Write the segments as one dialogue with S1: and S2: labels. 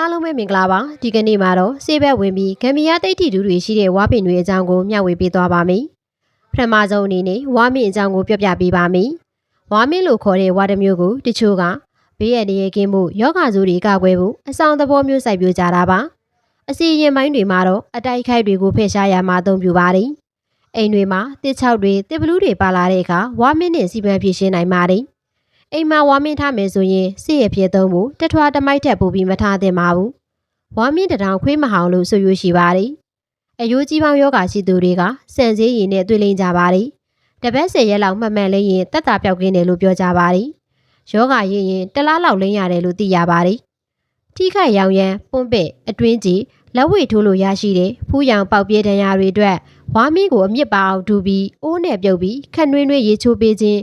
S1: အားလုံးပဲမင်္ဂလာပါဒီကနေ့မှာတော့စေဘက်ဝင်ပြီးဂမ်ဘီယာတိတ်ထီတူတွေရှိတဲ့ဝါပင်တွေအကြောင်းကိုမျှဝေပေးသွားပါမယ်ပထမဆုံးအနေနဲ့ဝါမင်းအကြောင်းကိုပြောပြပေးပါမယ်ဝါမင်းလို့ခေါ်တဲ့ဝါတစ်မျိုးကိုတချို့ကဘေးရည်တရေကင်းမှုယောဂါဆိုးတွေကကွယ်ဖို့အဆောင်သဘောမျိုးစိုက်ပျိုးကြတာပါအစီရင်ပိုင်းတွေမှာတော့အတိုက်ခိုက်တွေကိုဖယ်ရှားရမှာအသုံးပြုပါတယ်အိမ်တွေမှာတစ်ချောက်တွေတစ်ဘလူးတွေပါလာတဲ့အခါဝါမင်းနဲ့စီပန်းဖြစ်ရှင်းနိုင်ပါတယ် အိမ်မှာဝါမင်းထားမယ်ဆိုရင်စစ်ရဖြစ်သုံးဖို့တထွားတမိုက်ထက်ပိုပြီးမထားသင့်ပါဘူးဝါမင်းတထောင်ခွေးမဟောင်လို့ဆိုရရှိပါတယ်။အယိုးကြီးပေါင်းယောဂရှိသူတွေကစံစည်းရည်နဲ့တွေ့လိမ့်ကြပါတယ်။တပတ်၁၀ရက်လောက်မှတ်မှန်လေးရင်တက်တာပြောက်ကင်းတယ်လို့ပြောကြပါတယ်။ယောဂရည်ရင်တစ်လားလောက်လင်းရတယ်လို့သိရပါတယ်။ထိခိုက်ရောင်ရမ်းပွန့်ပက်အတွင်းကြီးလက်ဝိထိုးလို့ရရှိတဲ့ဖူးရောင်ပေါက်ပြေးဒဏ်ရာတွေအတွက်ဝါမင်းကိုအမြင့်ပါအောင်ဒူပြီးအိုးနဲ့ပြုတ်ပြီးခက်နှွေးနှွေးရေချိုးပေးခြင်း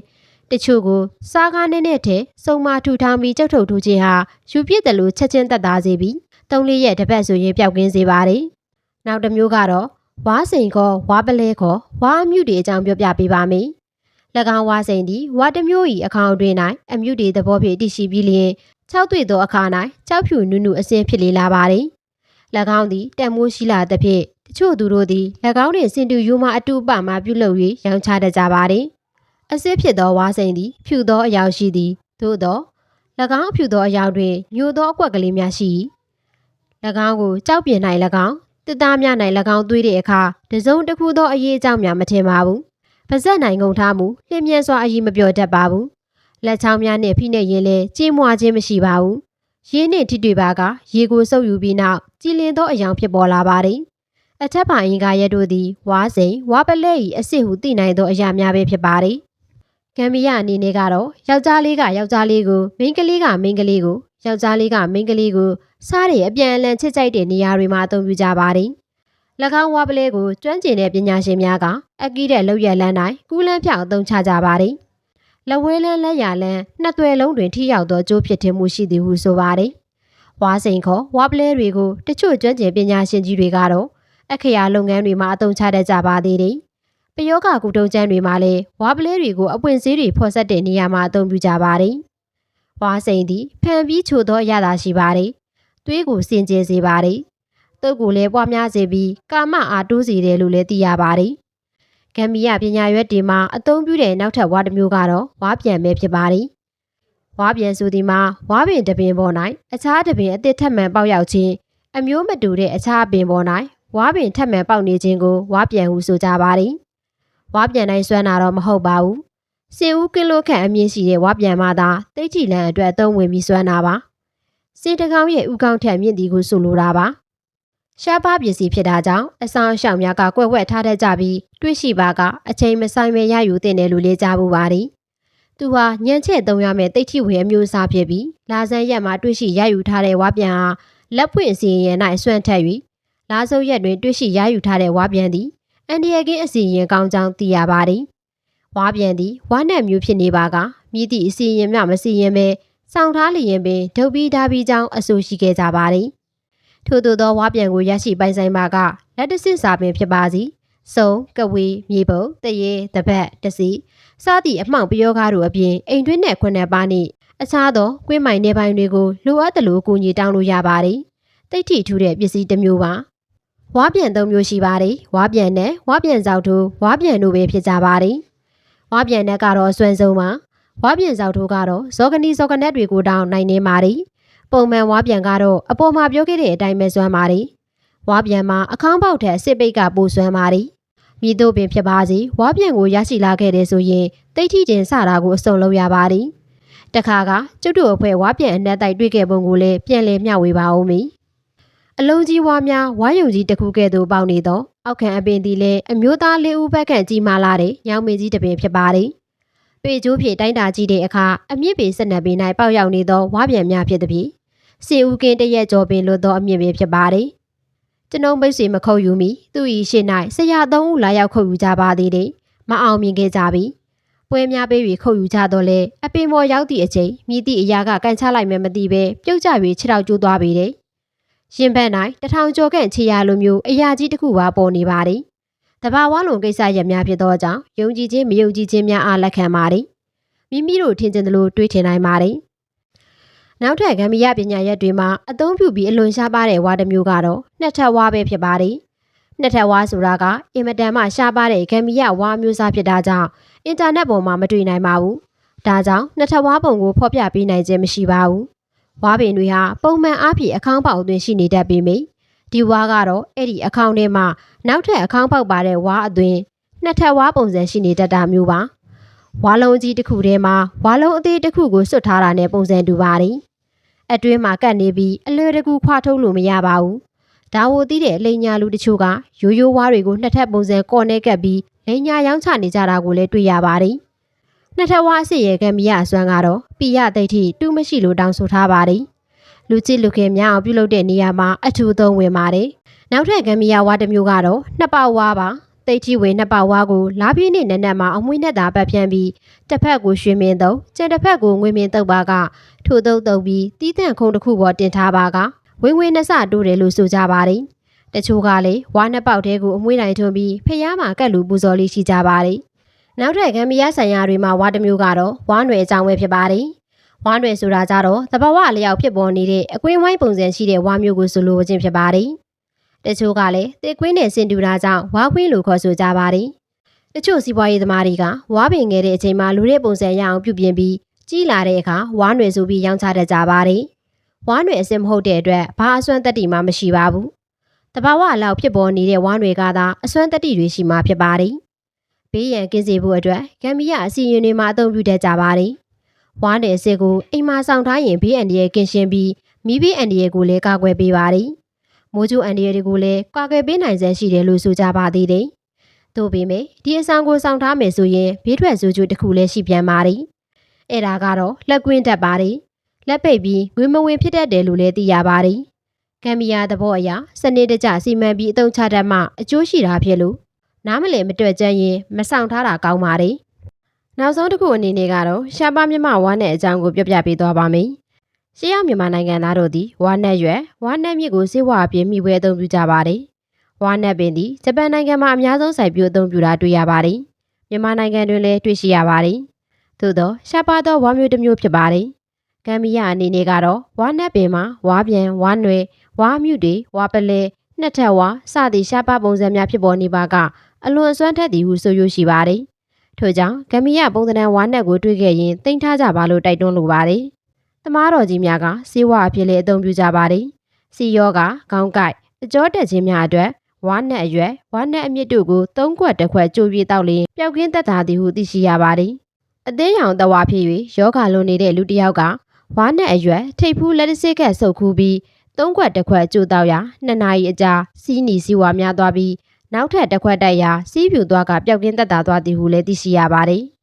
S1: တချို့ကိုစားကားနဲ့နဲ့ထဲစုံမထူထောင်ပြီးကြောက်ထုတ်ထိုးခြင်းဟာယူပြစ်တယ်လို့ချက်ချင်းတက်သားစေပြီးသုံးလေးရက်တစ်ပတ်ဆိုရင်ပျောက်ကင်းစေပါတယ်။နောက်တစ်မျိုးကတော့ဝါစိန်ခေါ်ဝါပလဲခေါ်ဝါအမြုတွေအကြောင်းပြောပြပေးပါမယ်။၎င်းဝါစိန်သည်ဝါတစ်မျိုး၏အခေါင်အတွင်း၌အမြုတွေသဘောဖြင့်တည်ရှိပြီးလျင်၆တွေ့သောအခါ၌ကြောက်ဖြူနုနုအစင်းဖြစ်လေလာပါတယ်။၎င်းသည်တန်မိုးရှိလာသဖြင့်တချို့သူတို့သည်၎င်းနှင့်စင်တူယူမအတူပမှပြုလုပ်၍ရောင်းချတတ်ကြပါတယ်။ အစစ်ဖြစ်သောဝါစိန်သည် ဖြူသောအယောင်ရှိသည်သို့သော၎င်းဖြူသောအယောင်တွင်ညိုသောအကွက်ကလေးများရှိ၏၎င်းကိုကြောက်ပြင်း၌၎င်းတစ်သားများ၌၎င်းသွေးတဲ့အခါတစုံတစ်ခုသောအရေးအကြောင်းများမထင်ပါဘူး။ပါဇက်နိုင်ငုံထားမှုလျင်မြန်စွာအရေးမပြောတတ်ပါဘူး။လက်ချောင်းများနှင့်ဖိနှိပ်ရင်လည်းကြေးမွာခြင်းမရှိပါဘူး။ရင်းနှင့်ထိတွေ့ပါကရေကိုစုပ်ယူပြီးနောက်ကြည်လင်သောအယောင်ဖြစ်ပေါ်လာပါတယ်။အထက်ပိုင်းကရက်တို့သည်ဝါစိန်ဝါပလဲ၏အစ်စ်ဟုသိနိုင်သောအရာများပဲဖြစ်ပါတယ်။ ဂမ်ဘီယာအနေနဲ့ကတော့ယောက်ျားလေးကယောက်ျားလေးကိုမိန်းကလေးကမိန်းကလေးကိုယောက်ျားလေးကမိန်းကလေးကိုစားတွေအပြန်အလှန်ချစ်ကြိုက်တဲ့နေရာတွေမှာအသုံးပြုကြပါတယ်။၎င်းဝါပလဲကိုကျွမ်းကျင်တဲ့ပညာရှင်များကအကီးတဲ့လောက်ရလန်းတိုင်းကူးလန်းဖြောက်အသုံးချကြပါတယ်။လက်ဝဲလန်းလက်ရလန်းနှစ်သွဲလုံးတွင်ထိရောက်သောကျိုးဖြစ်ထင်မှုရှိသည်ဟုဆိုပါတယ်။ဝါစိန်ခေါ်ဝါပလဲတွေကိုတချို့ကျွမ်းကျင်ပညာရှင်ကြီးတွေကတော့အခရာလုပ်ငန်းတွေမှာအသုံးချတတ်ကြပါသေးတယ်။ ပယောဂကုတုံကျန်းတွေမှာလည်းဝါပလဲတွေကိုအပွင့်စည်းတွေဖော်ဆက်တဲ့နေရာမှာအသုံးပြုကြပါတယ်။ဝါစိန်သည်ဖန်ပြီးချိုသောအရသာရှိပါတယ်။သွေးကိုစင်ကြယ်စေပါတယ်။တုပ်ကိုလည်းပွားများစေပြီးကာမအားတိုးစေတယ်လို့လည်းသိရပါတယ်။ဂမ်ဘီယာပညာရွက်တွေမှာအသုံးပြုတဲ့နောက်ထပ်ဝါတစ်မျိုးကတော့ဝါပြန်ပဲဖြစ်ပါတယ်။ဝါပြန်ဆိုဒီမှာဝါပင်တစ်ပင်ပေါ်၌အခြားတစ်ပင်အသစ်ထပ်မံပေါက်ရောက်ခြင်းအမျိုးမတူတဲ့အခြားပင်ပေါ်၌ဝါပင်ထပ်မံပေါက်နေခြင်းကိုဝါပြန်ဟုဆိုကြပါတယ်။ ဝါပြန်တိုင်းစွမ်းတာတော့မဟုတ်ပါဘူး။စင်ဦးကင်းလို့ခန့်အမြင့်ရှိတဲ့ဝါပြန်မှသာတိတ်ကြည်လန်အတွက်အသုံးဝင်ပြီးစွမ်းတာပါ။စင်တကောင်ရဲ့ဥကောင်းထက်မြင့်သည်ကိုဆိုလိုတာပါ။ရှားပါပစ္စည်းဖြစ်တာကြောင့်အဆောင်အရှောင်များကကွက်ကွက်ထားတတ်ကြပြီးတွေးရှိပါကအချိန်မဆိုင်ပဲရယူတင်တယ်လို့လေးကြားပူပါတယ်။သူဟာညံချက်သုံးရမယ့်တိတ်ထိဝေအမျိုးအစားဖြစ်ပြီးလာဆန်းရက်မှာတွေးရှိရယူထားတဲ့ဝါပြန်ဟာလက်ပွင့်အစီရင်၌ဆွန့်ထက်၍လာစုပ်ရက်တွင်တွေ့ရှိရယူထားတဲ့ဝါပြန်သည် အန်ဒီယကင်းအစီရင်ကောင်းကြောင်းသိရပါသည်။ဝါပြန်သည်ဝါနက်မျိုးဖြစ်နေပါကမြည်သည့်အစီရင်မြမစီရင်ပဲစောင့်ထားလျင်ပင်ဒုတ်ပြီးဓာပြီးကြောင်းအဆိုရှိခဲ့ကြပါသည်။ထို့သောသောဝါပြန်ကိုရရှိပိုင်ဆိုင်ပါကလက်တဆင့်စာပင်ဖြစ်ပါစီ။စုံကဝေးမြေပုံတရေတပတ်တစီစသည့်အမှောင်ပြောကားတို့အပြင်အိမ်တွင်းနဲ့ခွန်းနဲ့ပါနှင့်အခြားသောကွင်းမိုင်နေပိုင်းတွေကိုလိုအပ်သလိုအကူအညီတောင်းလို့ရပါတယ်။တိတ်ထိထူးတဲ့ပစ္စည်းတစ်မျိုးပါ။ ဝါပြန်သုံးမျိုးရှိပါတယ်ဝါပြန်နဲ့ဝါပြန်စောက်ထိုးဝါပြန်တို့ပဲဖြစ်ကြပါတယ်ဝါပြန်နဲ့ကတော့အစွမ်းဆုံးပါဝါပြန်စောက်ထိုးကတော့ဇောကနီဇောကနက်တွေကိုတောင်းနိုင်နေပါတယ်ပုံမှန်ဝါပြန်ကတော့အပေါ်မှာပြောခဲ့တဲ့အတိုင်းပဲစွမ်းပါတယ်ဝါပြန်မှာအခေါင်းပေါက်ထက်စစ်ပိတ်ကပိုစွမ်းပါတယ်မြည်တို့ပင်ဖြစ်ပါစေဝါပြန်ကိုရရှိလာခဲ့တဲ့ဆိုရင်တိတ်ထီတင်စတာကိုအစုံလုံးရပါတယ်တခါကကျွတ်တို့အဖွဲ့ဝါပြန်အနက်တိုက်တွေ့ခဲ့ပုံကိုလည်းပြန်လည်မျှဝေပါဦးမည် အလုံးကြီးဝါများဝါယုံကြီးတစ်ခုကဲ့သို့ပေါက်နေသောအောက်ခံအပင်သည်လည်းအမျိုးသားလေးဦးဘက်ခံကြီးမာလာတဲ့ညောင်မင်းကြီးတစ်ပင်ဖြစ်ပါသည်။ပေကျိုးဖြင့်တိုင်းတာကြည့်တဲ့အခါအမြင့်ပေဆက်နပ်ပင်၌ပေါက်ရောက်နေသောဝါပြန်များဖြစ်သည်ဖြင့်စီဦးကင်းတရက်ကျော်ပင်လွတ်သောအမြင့်ပင်ဖြစ်ပါသည်။ကျွန်ုပ်မိတ်ဆွေမခုတ်ယူမီသူ၏ရှေ့၌ဆရာသုံးဦးလာရောက်ခုတ်ယူကြပါသည်တဲ့။မအောင်မြင်ခဲ့ကြပြီ။ပွဲများပေးပြီးခုတ်ယူကြတော့လေအပင်ပေါ်ရောက်သည့်အချိန်မိသည့်အရာကကန်ချလိုက်မယ်မသိပဲပြုတ်ကျပြီးခြေထောက်ကျိုးသွားပြီတဲ့။ ရင်ဘက်၌တထောင်ကျော်ခန့်ခြေရလိုမျိုးအရာကြီးတစ်ခုပါပေါ်နေပါသည်။တဘာဝလုံးကိစ္စရပ်များဖြစ်သောကြောင့်ယုံကြည်ခြင်းမယုံကြည်ခြင်းများအားလက်ခံပါသည်။မိမိတို့ထင်ကျင်သလိုတွေးထင်နိုင်ပါသည်။နနောက်ထပ်ဂမ်ဘီယာပညာရက်တွေမှာအသုံးပြုပြီးအလွန်ရှားပါတဲ့ဝါတစ်မျိုးကတော့နှစ်ထပ်ဝါပဲဖြစ်ပါတယ်။နှစ်ထပ်ဝါဆိုတာကအင်မတန်မှရှားပါတဲ့ဂမ်ဘီယာဝါမျိုးစားဖြစ်တာကြောင့်အင်တာနက်ပေါ်မှာမတွေ့နိုင်ပါဘူး။ဒါကြောင့်နှစ်ထပ်ဝါပုံကိုဖော်ပြပေးနိုင်ခြင်းမရှိပါဘူး။ ဝါပင်တွေဟာပုံမှန်အားဖြင့်အခေါင်းပေါက်အတွင်းရှိနေတတ်ပေမယ့်ဒီဝါကတော့အဲ့ဒီအခေါင်းထဲမှာနောက်ထပ်အခေါင်းပေါက်ပါတဲ့ဝါအတွင်းနှစ်ထပ်ဝါပုံစံရှိနေတတ်တာမျိုးပါ။ဝါလုံးကြီးတစ်ခုထဲမှာဝါလုံးအသေးတစ်ခုကိုစွတ်ထားတာနဲ့ပုံစံတူပါတယ်။အတွင်းမှာကတ်နေပြီးအလွယ်တကူခွာထုတ်လို့မရပါဘူး။ဒါဝိုသိတဲ့လိန်ညာလူတချို့ကရိုးရိုးဝါးတွေကိုနှစ်ထပ်ပုံစံကော်နေကပ်ပြီးလိန်ညာရောင်းချနေကြတာကိုလည်းတွေ့ရပါတယ်။ နှစ်ထပ်ဝါအစ်ရဲ့ကံမီရအစွမ်းကတော့ပီရသိတ်ထိတူးမရှိလို့တောင်းဆိုထားပါတယ်။လူချစ်လူခင်များအောင်ပြုလုပ်တဲ့နေရာမှာအထူးသုံးဝင်ပါတယ်။နောက်ထပ်ကံမီရဝါတစ်မျိုးကတော့နှစ်ပေါက်ဝါပါ။သိတ်ထီဝေနှစ်ပေါက်ဝါကိုလာပြည့်နေ့နက်နက်မှာအမွှေးနဲ့သာပတ်ဖြန်းပြီးတစ်ဖက်ကိုရွှေမင်းသုံးကျန်တစ်ဖက်ကိုငွေမင်းတုပ်ပါကထို့တုပ်တုပ်ပြီးတီးတန့်ခုံတစ်ခုပေါ်တင်ထားပါကဝင်ဝင်နှစ်ဆတိုးတယ်လို့ဆိုကြပါတယ်။တချို့ကလည်းဝါနှစ်ပေါက်သေးကိုအမွှေးတိုင်းထွန်းပြီးဖျားမှာကတ်လူပူဇော်လေးရှိကြပါတယ်။ နောက်ထပ်ဂမ်ဘီယာဆိုင်ရာတွေမှာဝါတစ်မျိုးကတော့ဝါနွယ်အကြောင်းပဲဖြစ်ပါတယ်။ဝါနွယ်ဆိုတာကြတော့သဘာဝအလျောက်ဖြစ်ပေါ်နေတဲ့အကွင်းဝိုင်းပုံစံရှိတဲ့ဝါမျိုးကိုဆိုလိုခြင်းဖြစ်ပါတယ်။တချို့ကလည်းတေကွင်းနဲ့ဆင်တူတာကြောင့်ဝါကွင်းလို့ခေါ်ဆိုကြပါတယ်။တချို့စီးပွားရေးသမားတွေကဝါပင်ငယ်တဲ့အချိန်မှာလူတဲ့ပုံစံရအောင်ပြုပြင်ပြီးကြီးလာတဲ့အခါဝါနွယ်ဆိုပြီးရောင်းချတတ်ကြပါတယ်။ဝါနွယ်အစစ်မဟုတ်တဲ့အတွက်ဘာအစွမ်းတက်တီမှမရှိပါဘူး။တဘာဝအလောက်ဖြစ်ပေါ်နေတဲ့ဝါနွယ်ကသာအစွမ်းတက်တီတွေရှိမှဖြစ်ပါတယ်။ ဘေးရန်ကင်းစေဖို့အတွက်ဂမ်ဘီယာအစီရင်တွေမှာအသုံးပြုတတ်ကြပါတယ်။ဝါနွယ်အစစ်ကိုအိမ်မှာဆောင်ထားရင်ဘေးအန္တရာယ်ကင်းရှင်းပြီးမိဘေးအန္တရာယ်ကိုလည်းကာကွယ်ပေးပါတယ်။မိုးကျအန္တရာယ်တွေကိုလည်းကာကွယ်ပေးနိုင်စေရှိတယ်လို့ဆိုကြပါသေးတယ်။သို့ပေမဲ့ဒီအဆောင်ကိုဆောင်ထားမယ်ဆိုရင်ဘေးထွက်ဆိုးကျိုးတစ်ခုလည်းရှိပြန်ပါတယ်။အဲ့ဒါကတော့လက်ကွင်းတက်ပါတယ်လက်ပိတ်ပြီးငွေမဝင်ဖြစ်တတ်တယ်လို့လည်းသိရပါတယ်ကမ်ဘီယာသဘောအရစနစ်တကျစီမံပြီးအသုံးချတတ်မှအကျိုးရှိတာဖြစ်လို့ နားမလည်မတွက်ကြရင်မဆောင်ထားတာကောင်းပါတယ်နောက်ဆုံးတစ်ခုအနေနဲ့ကတော့ရှားပါမြမဝါနဲ့အကြောင်းကိုပြောပြပေးသွားပါမယ်ရှေးရောက်မြန်မာနိုင်ငံသားတို့သည်ဝါနဲ့ရွယ်ဝါနဲ့မြစ်ကိုစေဝါအပြင်းမိပွဲအသုံးပြုကြပါတယ်ဝါနဲ့ပင်သည်ဂျပန်နိုင်ငံမှာအများဆုံးစိုက်ပျိုးအသုံးပြုတာတွေ့ရပါတယ်မြန်မာနိုင်ငံတွင်လည်းတွေ့ရှိရပါတယ်သို့သောရှားပါသောဝါမျိုးတစ်မျိုးဖြစ်ပါတယ်။ဂမ်ဘီယာအနေနဲ့ကတော့ဝါနက်ပင်မှာဝါပြန်ဝါနွယ်ဝါမြူတွေဝါပလဲနှစ်ထပ်ဝါစသည့်ရှားပါပုံစံများဖြစ်ပေါ်နေပါက အလွန်အစွမ်းထက်သည်ဟုဆိုရရှိပါတယ်။ထို့ကြောင့်ဂမ်ဘီယာပုံသဏ္ဍာန်ဝါနက်ကိုတွေ့ခဲ့ရင်တင်ထားကြပါလို့တိုက်တွန်းလိုပါတယ်။သမားတော်ကြီးများကစေဝါအဖြစ်လည်းအသုံးပြုကြပါတယ်။စီယောဂါခေါင်းကိုက်အကြောတက်ခြင်းများအတွက်ဝါနက်အရွယ်ဝါနက်အမြင့်တို့ကိုသုံးခွက်တစ်ခွက်ကြိုပြေတောက်လျင်ပျောက်ကင်းသက်သာသည်ဟုသိရှိရပါတယ်။အသေးရောင်တဝါဖြစ်၍ယောဂလွန်နေတဲ့လူတစ်ယောက်ကဝါနဲ့အရွယ်ထိပ်ဖူးလက်တစ်စစ်ကက်ဆုပ်ခူးပြီးသုံးခွက်တစ်ခွက်ကြိုတောက်ရာနှစ်နာရီအကြာစီးနီစီးဝါများသွားပြီး နောက်ထပ်တစ်ခွက်တိုက်ရာစီးပြူသွားကပျောက်ကင်းသက်သာသွားသည်ဟုလည်းသိရှိရပါတယ်။